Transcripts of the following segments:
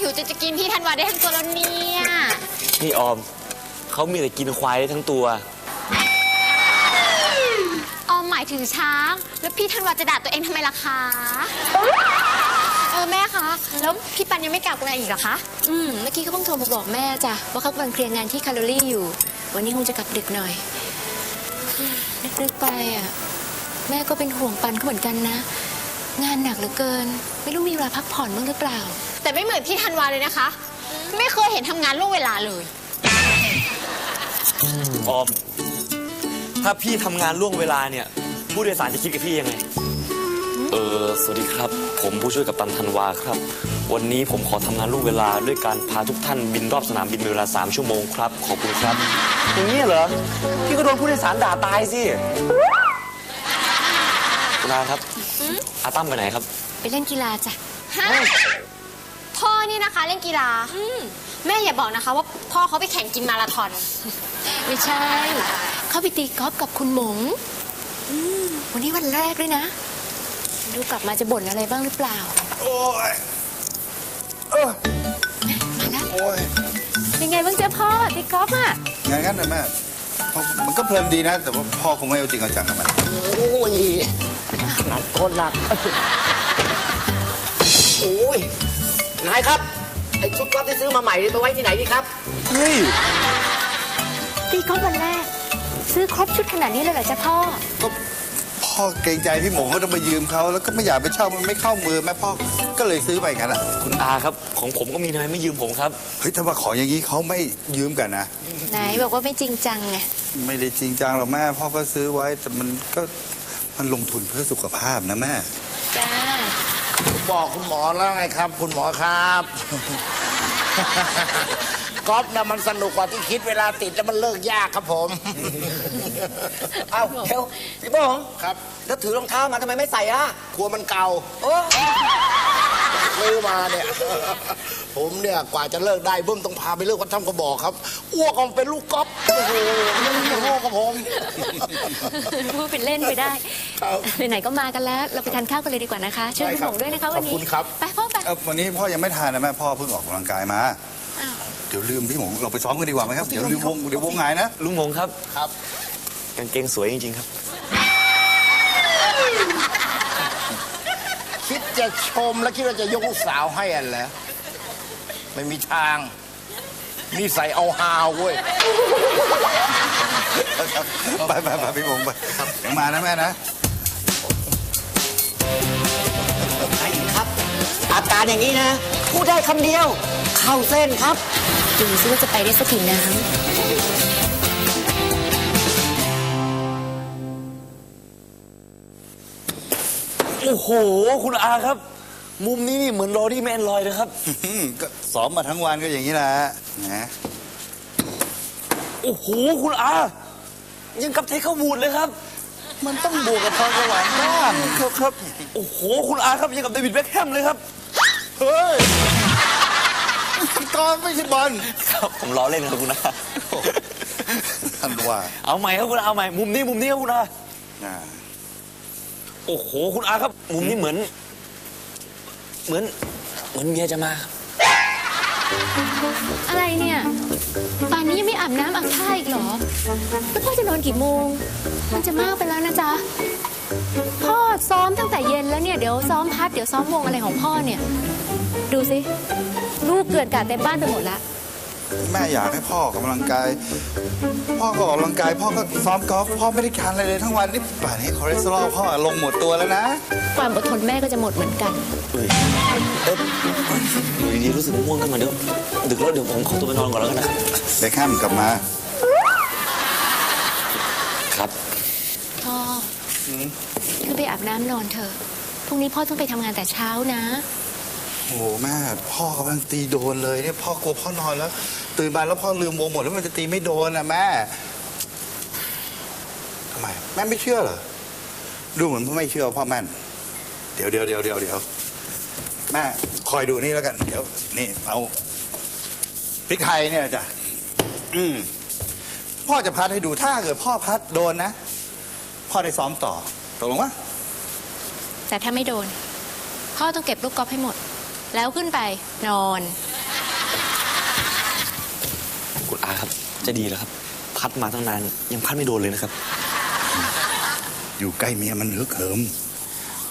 หิวจนจะกินพี่ธันวาได้ทั้งตัวแล้วเนี่ยนี่ออม เขามีแต่กินควายได้ทั้งตัว ออมหมายถึงช้าง แล้วพี่ธันวาจะด่าตัวเองทำไมล่ะคะ เออแม่คะ แล้วพี่ปันยังไม่กลับมาอีกเหรอคะ อืมเมื่อกี้เขาเพิ่งโทรมาบอกแม่จ้ะว่าเขากำลังเคลียร์งานที่แคลอรี่อยู่ วันนี้คงจะกลับดึกหน่อยอืมนึกๆไปอะแม่ก็เป็นห่วงปันเขาเหมือนกันนะ งานหนักเหลือเกิน ไม่รู้มีเวลาพักผ่อนบ้างหรือเปล่า แต่ไม่เหมือนพี่ธันวาเลยนะคะ ไม่เคยเห็นทำงานล่วงเวลาเลย ออม ถ้าพี่ทำงานล่วงเวลาเนี่ย ผู้โดยสารจะคิดกับพี่ยังไง เออ สวัสดีครับ ผมผู้ช่วยกับตันธันวาครับ วันนี้ผมขอทำงานล่วงเวลาด้วยการพาทุกท่านบินรอบสนามบินเป็นเวลา 3 ชั่วโมงครับ ขอบคุณครับ อย่างนี้เหรอ พี่ก็โดนผู้โดยสารด่าตายสิคุณอาครับอาตั้มไปไหนครับ ไปเล่นกีฬาจ้ะฮะพ่อ นี่นะคะ เล่นกีฬาแม่อย่าบอกนะคะ ว่าพ่อเขาไปแข่งกินมาราธอน ไม่ใช่ เขาไปตีกอล์ฟกับคุณหมงอืมวันนี้วันแรกด้วยนะ ดูกลับมาจะบ่นอะไรบ้างหรือเปล่า โอ้ยเออมาแล้วโอ้ยยังไงบ้างเจ้าพ่อตีกอล์ฟอะงั้นงั้นนะแม่พอมันก็เพลินดีนะ แต่ว่าพ่อคงไม่เอาจริงเอาจังกับมันโอ้ยหนักโคตรหนักโอ้ย นายครับไอชุดก๊อฟที่ซื้อมาใหม่นี่ไปไว้ที่ไหนดีครับ เฮ้ยตีกอล์ฟวันแรก ซื้อครบชุดขนาดนี้เลยเหรอเจ้าพ่อ ก็พ่อเกรงใจพี่หมงเขาต้องไปยืมเขาแล้วก็ไม่อยากไปเช่ามันไม่เข้ามือแม่พ่อก็เลยซื้อไปงั้นอะคุณอาครับ ของผมก็มีทำไมไม่ยืมผมครับ เฮ้ยถ้าว่าของอย่างนี้เขาไม่ยืมกันนะไหนบอกว่าไม่จริงจังไงไม่ได้จริงจังหรอกแม่พ่อก็ซื้อไว้แต่มันก็มันลงทุนเพื่อสุขภาพนะแม่จ้า บอกคุณหมอแล้วไงครับ คุณหมอครับกอล์ฟนะมันสนุกกว่าที่คิดเวลาติดแล้วมันเลิกยากครับผม เอ้าเดี๋ยวพี่โป้งครับ แล้วถือรองเท้ามาทำไมไม่ใส่อะครัวมันเก่าโอ้ซื้อมาเนี่ย ผมเนี่ยกว่าจะเลิกได้เบิ้มต้องพาไปเลิกวัดถ้ำกระบอกครับ อ้วกออกมาเป็นลูกก๊อฟโอ้โหโง่กับผม พูดเป็นเล่นไปได้ครับไหนๆก็มากันแล้ว เราไปทานข้าวกันเลยดีกว่านะคะเชิญคุณหมงด้วยนะคะวันนี้ขอบคุณครับ ไปพ่อไป เอ้าวันนี้พ่อยังไม่ทานนะแม่พ่อเพิ่งออกกำลังกายมาอ้าว เดี๋ยวลืมพี่หมงเราไปซ้อมกันดีกว่าไหมครับเดี๋ยวลืมวงเดี๋ยววงหายนะ ลุงมงครับ ครับ กางเกงสวยจริงๆครับ คิดจะชมแล้วคิดว่าจะยกลูกสาวให้อะเหรอไม่มีทาง นี่ใส่เอาฮาวเว้ย ไปไปไปพี่หมงไปเดี๋ยวมานะแม่นะไอ้ครับ อาการอย่างนี้นะ พูดได้คำเดียว เข้าเส้นครับ ดูซิว่าจะไปได้สักกี่น้โอ้โห คุณอาครับ มุมนี้นี่เหมือนรอที่แมนลอยนะครับ อืมก็ซ้อมมาทั้งวันก็อย่างนี้แหละนะโอ้โห คุณอา ยังกับเทคเข้าบูดเลยครับ มันต้องบวกกับพรสวรรค์บ้างครับครับ โอ้โห คุณอาครับยังกับเดวิดเบ็คแฮมเลยครับ เฮ้ยก่อนไม่ใช่บอลครับผมล้อเล่นครับคุณอาท่านว่าเอาใหม่ครับคุณอาเอาใหม่ มุมนี้มุมนี้ครับคุณอา อ่า โอ้โห คุณอาครับ มุมนี้เหมือน เหมือน เหมือนเมียจะมา อะไรเนี่ย ป่านนี้ยังไม่อาบน้ำอาบท่าอีกเหรอ แล้วพ่อจะนอนกี่โมง มันจะมากไปแล้วนะจ๊ะ พ่อซ้อมตั้งแต่เย็นแล้วเนี่ย เดี๋ยวซ้อมพัด เดี๋ยวซ้อมวงอะไรของพ่อเนี่ย ดูสิ ลูกเกลื่อนกาดเต็มบ้านไปหมดละ แม่อยากให้พ่อออกกำลังกาย พ่อก็ออกกำลังกาย พ่อก็ซ้อมกอล์ฟพ่อไม่ได้การอะไรเลยทั้งวันนี่ป่านนี้คอเลสเตอรอลพ่อลงหมดตัวแล้วนะความอดทนแม่ก็จะหมดเหมือนกัน เอ้ยเอ๊ะอยู่ดีๆรู้สึกง่วงขึ้นมาเดี๋ยวดึกแล้วเดี๋ยวผมขอตัวไปนอนก่อนแล้วกันนะครับเบคแฮมกลับมาครับพ่ออขึ้นไปอาบน้ำนอนเถอะพรุ่งนี้พ่อต้องไปทำงานแต่เช้านะ โอ้โหแม่พ่อกำลังตีโดนเลยเนี่ยพ่อกลัวพ่อนอนแล้ว ตื่นมาแล้วพ่อลืมวงหมดแล้วมันจะตีไม่โดนนะแม่ทำไมแม่ไม่เชื่อเหรอดูเหมือนพ่อไม่เชื่อพ่อแม่นเดี๋ยวเดี๋ยวเดี๋ยวเดี๋ยวเดี๋ยวแม่คอยดูนี่แล้วกัน เดี๋ยว นี่เอาพริกไทยเนี่ยจ้ะอืมพ่อจะพัดให้ดูถ้าเกิดพ่อพัดโดนนะ พ่อได้ซ้อมต่อตกลงวะแต่ถ้าไม่โดน พ่อต้องเก็บลูกกอล์ฟให้หมด แล้วขึ้นไปนอน คุณอาครับจะดีแล้วครับ พัดมาตั้งนานยังพัดไม่โดนเลยนะครับ อยู่ใกล้เมียมันฮึกเหิม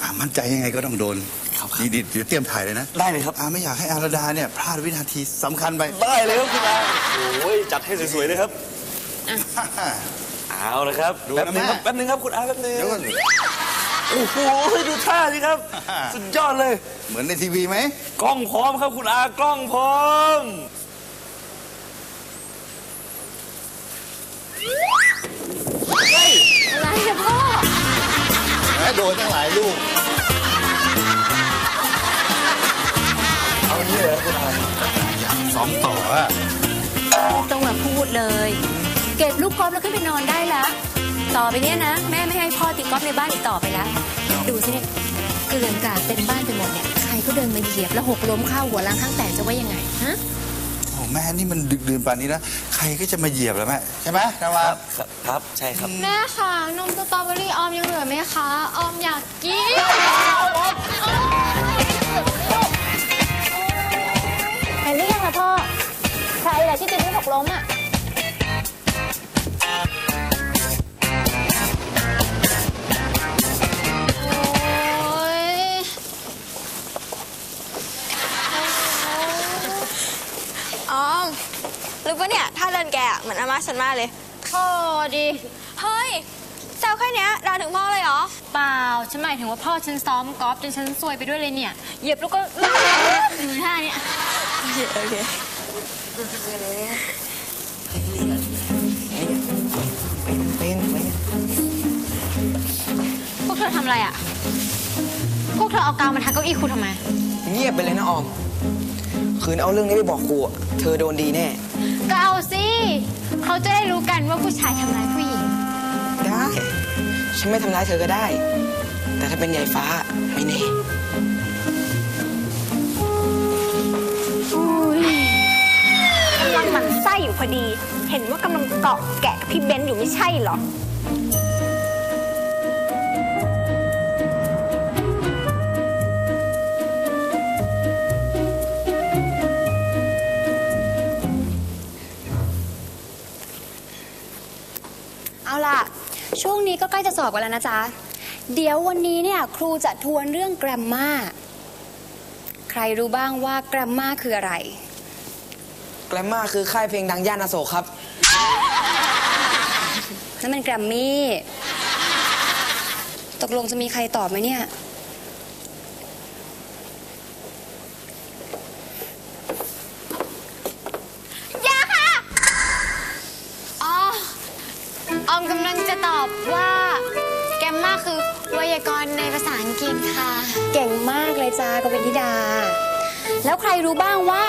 อ่มั่นใจยังไงก็ต้องโดนครับรบดีดีเดี๋ยวเตรียมถ่ายเลยนะได้เลยครับอาไม่อยากให้อารดาเนี่ยพลาดวินาทีสำคัญไป ได้เลยครับคุณอาโอ้ยจัดให้สวยๆเลยครับ เอาละครับแป๊บนึงครับแป๊บนึงครับคุณอาแป๊บนึงโอ้โหดูท่าสิครับ สุดยอดเลย เหมือนในทีวีไหม กล้องพร้อมครับคุณอากล้องพร้อม อะไรอะพ่อ แม่โดนตั้งหลายลูก เอางี้เลยคุณอาสองต่ออะต้องมาพูดเลย เก็บลูกกอล์ฟแล้วขึ้นไปนอนได้แล้ว ต่อไปเนี้ยนะ แม่ไม่ให้พ่อตีกอล์ฟในบ้านอีกต่อไปแล้ว ดูสิเนี่ย เกลื่อนกลาดเต็มบ้านไปหมดเนี่ยใครก็เดินมาเหยียบแล้วหกล้มเข้าหัวล้างข้างแตกจะว่ายังไงฮะโอ้แม่นี่มันดึกดื่นป่านนี้นะใครก็จะมาเหยียบแล้วแม่ใช่ไหมนาวาครับครับใช่ครับแม่ค่ะนมสตรอเบอรี่ออมยังเหลือไหมคะออมอยากกินเห็นหรือยังล่ะพ่อ ใครแหละที่จะดิ้นหกล้มอะ อะเหมือนอาม่าฉันมากเลยโทษดิเฮ้ยแซวแค่เนี้ยด่าถึงพ่อเลยเหรอ เปล่า ฉันหมายถึงว่าพ่อฉันซ้อมกอล์ฟจนฉันซวยไปด้วยเลยเนี่ย เหยียบแล้วก็ดูท่าเนี่ยโอเคโอเคพวกเธอทำอะไรอะ พวกเธอเอากาวมาทักเก้าอี้ครูทำไม เงียบไปเลยนะออม คืนเอาเรื่องนี้ไปบอกครูอะเธอโดนดีแน่ ก็เอาสิ เขาจะได้รู้กันว่าผู้ชายทำร้ายผู้หญิง ได้ ฉันไม่ทำร้ายเธอก็ได้ แต่ถ้าเป็นใหญ่ฟ้าไม่แน่กำลังหมั่นไส้อยู่พอดี เห็นว่ากำลังเกาะแกะกับพี่เบนซ์อยู่ไม่ใช่เหรอ ล่ะ ช่วงนี้ก็ใกล้จะสอบกันแล้วนะจ๊ะ เดี๋ยววันนี้เนี่ยครูจะทวนเรื่องแกรมมาใครรู้บ้างว่าแกรมมาคืออะไร แกลมมาคือค่ายเพลงดังย่านอโศกครับ นั่นมันแกรมมี่ ตกลงจะมีใครตอบไหมเนี่ย อ๋อ ออมกำลังจะต อบว่าแกมมาคือไวยากรณ์ในภาษาอังกฤษค่ะ เก่งมากเลยจ้ากเป็นธิดา แล้วใครรู้บ้างว่า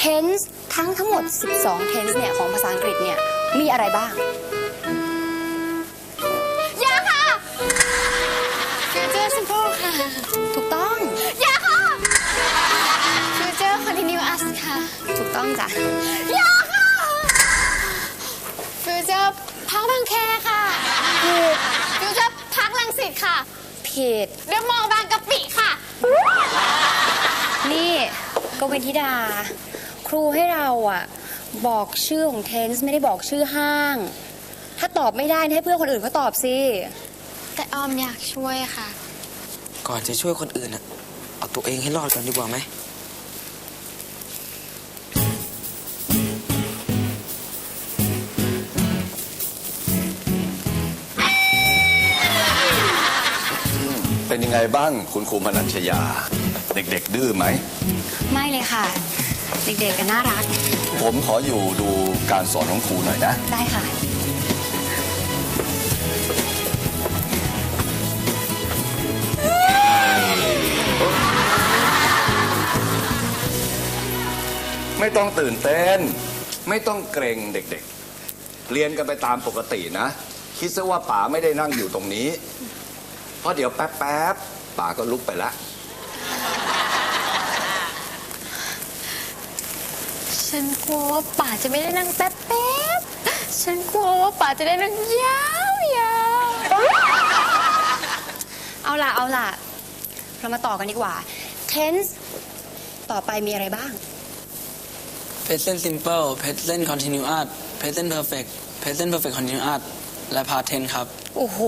tense ทั้งทั้งหมด 12 tense เนี่ย ของภาษาอังกฤษเนี่ย มีอะไรบ้างยาค่ะ future simple ค่ะ ถูกต้องยาค่ะ future continuous ค่ะ ถูกต้องจ้ะยาค่ะ future พักบางแคค่ะ ค่ะ ผิด เดี๋ยวมองบางกะปิค่ะ นี่ก็เป็นธิดา ครูให้เราอะบอกชื่อของ tense ไม่ได้บอกชื่อห้าง ถ้าตอบไม่ได้ให้เพื่อนคนอื่นเขาตอบสิแต่ออมอยากช่วยค่ะ ก่อนจะช่วยคนอื่นอะเอาตัวเองให้รอดก่อนดีกว่าไหม ไงบ้างคุณครูมนัญชยา เด็กๆ ดื้อไหม ไม่เลยค่ะ เด็กๆกันน่ารัก ผมขออยู่ดูการสอนของครูหน่อยนะ ได้ค่ะ ไม่ต้องตื่นเต้น ไม่ต้องเกรงเด็กๆ เรียนกันไปตามปกตินะ คิดซะว่าป๋าไม่ได้นั่งอยู่ตรงนี้ เพราะเดี๋ยวแป๊บๆป๋าก็ลุกไปละ ฉันกลัวว่าป่าจะไม่ได้นั่งแป๊บๆฉันกลัวว่าป่าจะได้นั่งยาวๆเอาล่ะเอาล่ะ เรามาต่อกันดีกว่า tense ต่อไปมีอะไรบ้าง present simple present continuous present perfect present perfect continuous และ past tense ครับ โอ้โห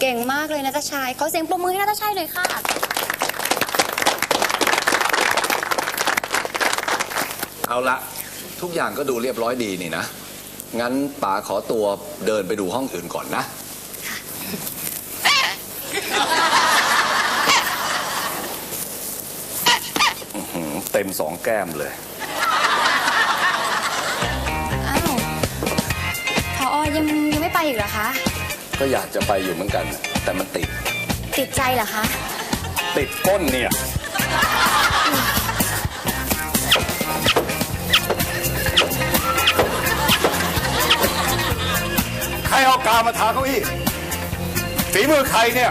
เก่งมากเลยนะตาชายขอเสียงปรบมือให้นะตาชายหน่อยค่ะ เอาละทุกอย่างก็ดูเรียบร้อยดีนี่นะ งั้นป๋าขอตัวเดินไปดูห้องอื่นก่อนนะ อื้อหือเต็มสองแก้มเลย อ้าวพอยังยังไม่ไป อีกเหรอคะ ก็อยากจะไปอยู่เหมือนกัน แต่มันติด ติดใจเหรอคะ ติดก้นเนี่ย ใครเอากาวมาทาเก้าอี้ฝีมือใครเนี่ย